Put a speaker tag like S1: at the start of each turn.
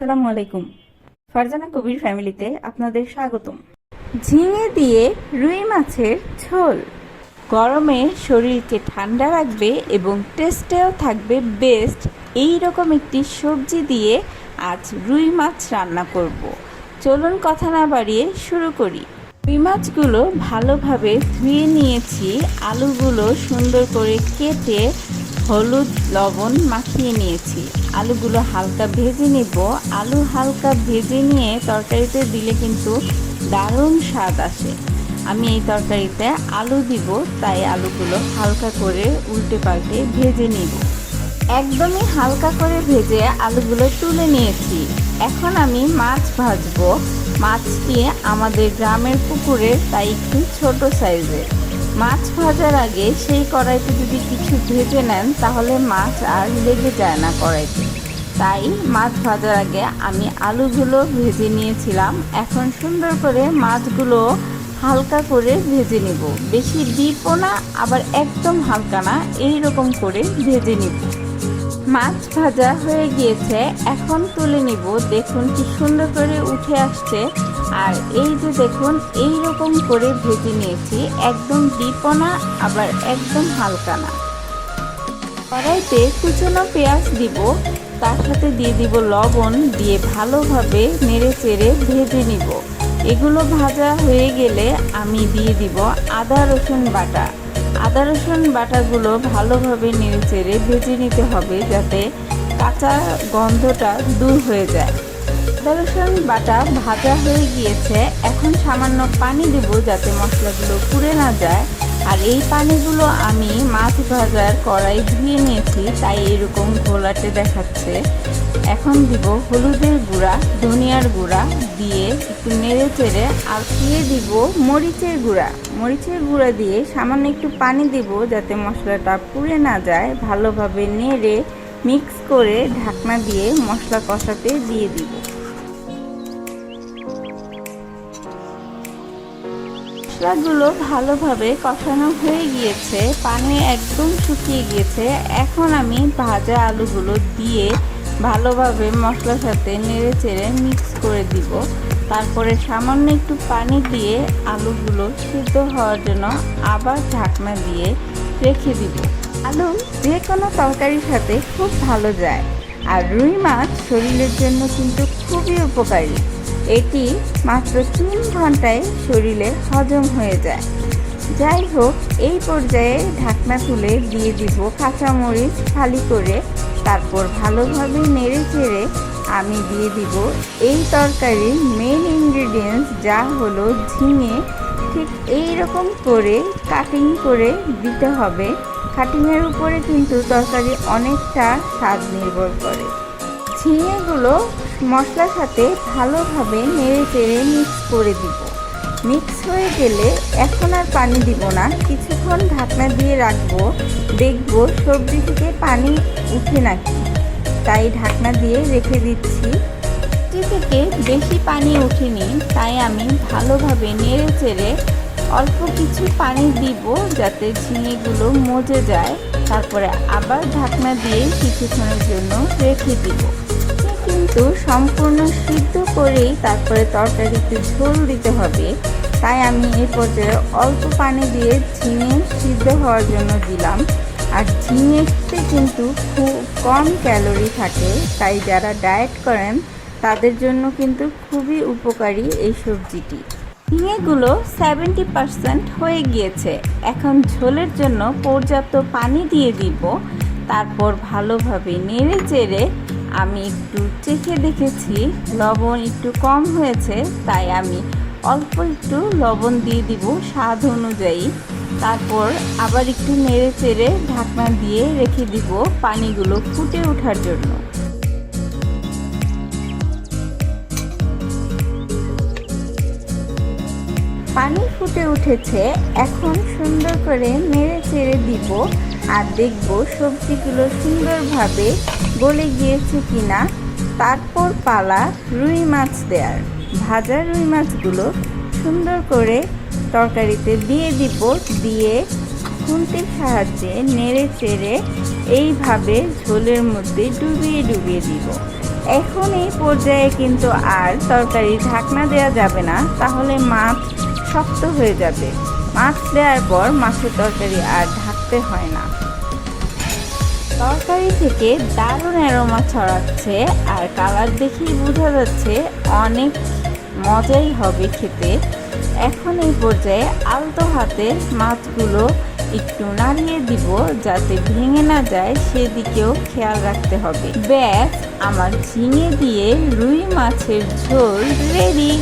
S1: আসসালামু আলাইকুম। ফারজানা কবির ফ্যামিলিতে আপনাদের স্বাগতম। ঝিঙে দিয়ে রুই মাছের ঝোল। গরমে শরীরকে ঠান্ডা রাখবে এবং টেস্টেও থাকবে বেস্ট এই রকম একটি সবজি দিয়ে আজ রুই মাছ রান্না করব। চলুন কথা না বাড়িয়ে শুরু করি। রুই মাছগুলো ভালোভাবে ধুয়ে নিয়েছি। আলুগুলো সুন্দর করে কেটে হলুদ লবণ মাখিয়ে নিয়েছি। আলুগুলো হালকা ভেজে নেব। আলু হালকা ভেজে নিয়ে তরকারিতে দিলে কিন্তু দারুণ স্বাদ আসে। আমি এই তরকারিতে আলু দিব, তাই আলুগুলো হালকা করে উল্টে পাল্টে ভেজে নিব। একদমই হালকা করে ভেজে আলুগুলো তুলে নিয়েছি। এখন আমি মাছ ভাজবো। মাছটি আমাদের গ্রামের পুকুরে, তাই একটু ছোট সাইজের। মাছ ভাজার আগে সেই কড়াইতে যদি কিছু ভেজে নেন, তাহলে মাছ আর লেগে যায় না কড়াইতে। তাই মাছ ভাজার আগে আমি আলুগুলো ভেজে নিয়েছিলাম। এখন সুন্দর করে মাছগুলো হালকা করে ভেজে নিব। বেশি ডিপও না, আবার একদম হালকা না এই রকম করে ভেজে নিব। মাছ ভাজা হয়ে গিয়েছে, এখন তুলে নিব। দেখুন কি সুন্দর করে উঠে আসছে। আর এই যে দেখুন এই রকম করে ভেজে নিয়েছি। একদম ডিপও আবার একদম হালকা না কড়াইতে কুচনো পেঁয়াজ দিব। তার সাথে দিয়ে দিব লবণ, দিয়ে ভালোভাবে নেড়ে চেড়ে ভেজে নিব। এগুলো ভাজা হয়ে গেলে আমি দিয়ে দিব আদা রসুন বাটা। আদা, রসুন বাটাগুলো ভালোভাবে নেড়ে চেড়ে ভেজে নিতে হবে যাতে কাঁচা গন্ধটা দূর হয়ে যায়। আদা, রসুন বাটা ভাজা হয়ে গিয়েছে। এখন সামান্য পানি দেব যাতে মশলাগুলো পুড়ে না যায়। আর এই পানিগুলো আমি মাছ ভাজার কড়াই ধুয়ে নিয়েছি, তাই এরকম ঘোলাটে দেখাচ্ছে। এখন দিব হলুদের গুঁড়া, ধনিয়ার গুঁড়া দিয়ে একটু নেড়ে চেড়ে, আর দিয়ে দিব মরিচের গুঁড়া। মরিচের গুঁড়া দিয়ে সামান্য একটু পানি দিব যাতে মশলাটা পুড়ে না যায়। ভালোভাবে নেড়ে মিক্স করে ঢাকনা দিয়ে মশলা কষাতে দিয়ে দিব। মশলাগুলো ভালোভাবে কষানো হয়ে গিয়েছে, পানি একদম শুকিয়ে গিয়েছে। এখন আমি ভাজা আলুগুলো দিয়ে ভালোভাবে মশলার সাথে নেড়ে চেড়ে মিক্স করে দিব। তারপরে সামান্য একটু পানি দিয়ে আলুগুলো সিদ্ধ হওয়ার জন্য আবার ঢাকনা দিয়ে রেখে দিব। আলু যে কোনো তরকারির সাথে খুব ভালো যায়। আর রুই মাছ শরীরের জন্য কিন্তু খুবই উপকারী। এটি মাত্র তিন ঘন্টায় শরীরে হজম হয়ে যায়। যাই হোক এই পর্যায়ে ঢাকনা তুলে দিয়ে দিব কাঁচামরিচ খালি করে। তারপর ভালোভাবে নেড়ে চেড়ে আমি দিয়ে দিব এই তরকারির মেন ইনগ্রিডিয়েন্টস যা হলো ঝিঙে। ঠিক এই রকম করে কাটিং করে দিতে হবে। কাটিংয়ের উপরে কিন্তু তরকারি অনেকটা স্বাদ নির্ভর করে। ঝিঙেগুলো মশলার সাথে ভালোভাবে নেড়ে চেড়ে মিক্স করে দিব। মিক্স হয়ে গেলে এখন আর পানি দিব না। কিছুক্ষণ ঢাকনা দিয়ে রাখব। দেখব সবজি থেকে পানি উঠে নাকি। তাই ঢাকনা দিয়ে রেখে দিচ্ছি। থেকে বেশি পানি ওঠেনি তাই আমি ভালোভাবে নেড়ে চেড়ে অল্প কিছু পানি দিব যাতে ঝিঙেগুলো মজে যায়। তারপরে আবার ঢাকনা দিয়ে কিছুক্ষণের জন্য রেখে দিব। কিন্তু সম্পূর্ণ সিদ্ধ করেই তারপরে তরকারিতে ঝোল দিতে হবে। তাই আমি এই পর্যায়ে অল্প পানি দিয়ে ঝিঙে সিদ্ধ হওয়ার জন্য দিলাম। আর ঝিঙেতে কিন্তু খুব কম ক্যালোরি থাকে। তাই যারা ডায়েট করেন, তাদের জন্য কিন্তু খুবই উপকারী এই সবজিটি। ঝিঙেগুলো সেভেন্টি পারসেন্ট হয়ে গিয়েছে। এখন ঝোলের জন্য পর্যাপ্ত পানি দিয়ে দিব। তারপর ভালোভাবে নেড়ে চেড়ে আমি একটু চেখে দেখেছি, লবণ একটু কম হয়েছে, তাই আমি অল্প একটু লবণ দিয়ে দিব স্বাদ অনুযায়ী। তারপর আবার একটু নেড়ে চেড়ে ঢাকনা দিয়ে রেখে দিব পানিগুলো ফুটে ওঠার জন্য। পানি ফুটে উঠেছে, এখন সুন্দর করে নেড়ে চেড়ে দিব আর দেখব সবজিগুলো সুন্দরভাবে গলে গিয়েছে কিনা। তারপর পালা রুই মাছ দেওয়ার ভাজা রুই মাছগুলো সুন্দর করে তরকারিতে দিয়ে দিব, দিয়ে খুন্তির সাহায্যে নেড়ে চেড়ে এইভাবে ঝোলের মধ্যে ডুবিয়ে ডুবিয়ে দিব। এখন এই পর্যায়ে কিন্তু আর তরকারি ঢাকনা দেওয়া যাবে না, তাহলে মাছ শক্ত হয়ে যাবে। মাছ দেওয়ার পর মাছের তরকারি আর ঢাকতে হয় না। তরকারি থেকে দারুণ অ্যারোমা ছড়াচ্ছে আর কালার দেখেই বোঝা যাচ্ছে অনেক মজাই হবে খেতে। এখন এই পর্যায়ে আলতো হাতে মাছগুলো একটু নাড়িয়ে দিব যাতে ভেঙে না যায়, সেদিকেও খেয়াল রাখতে হবে। ব্যাস, আমার ঝিঙে দিয়ে রুই মাছের ঝোল রেডি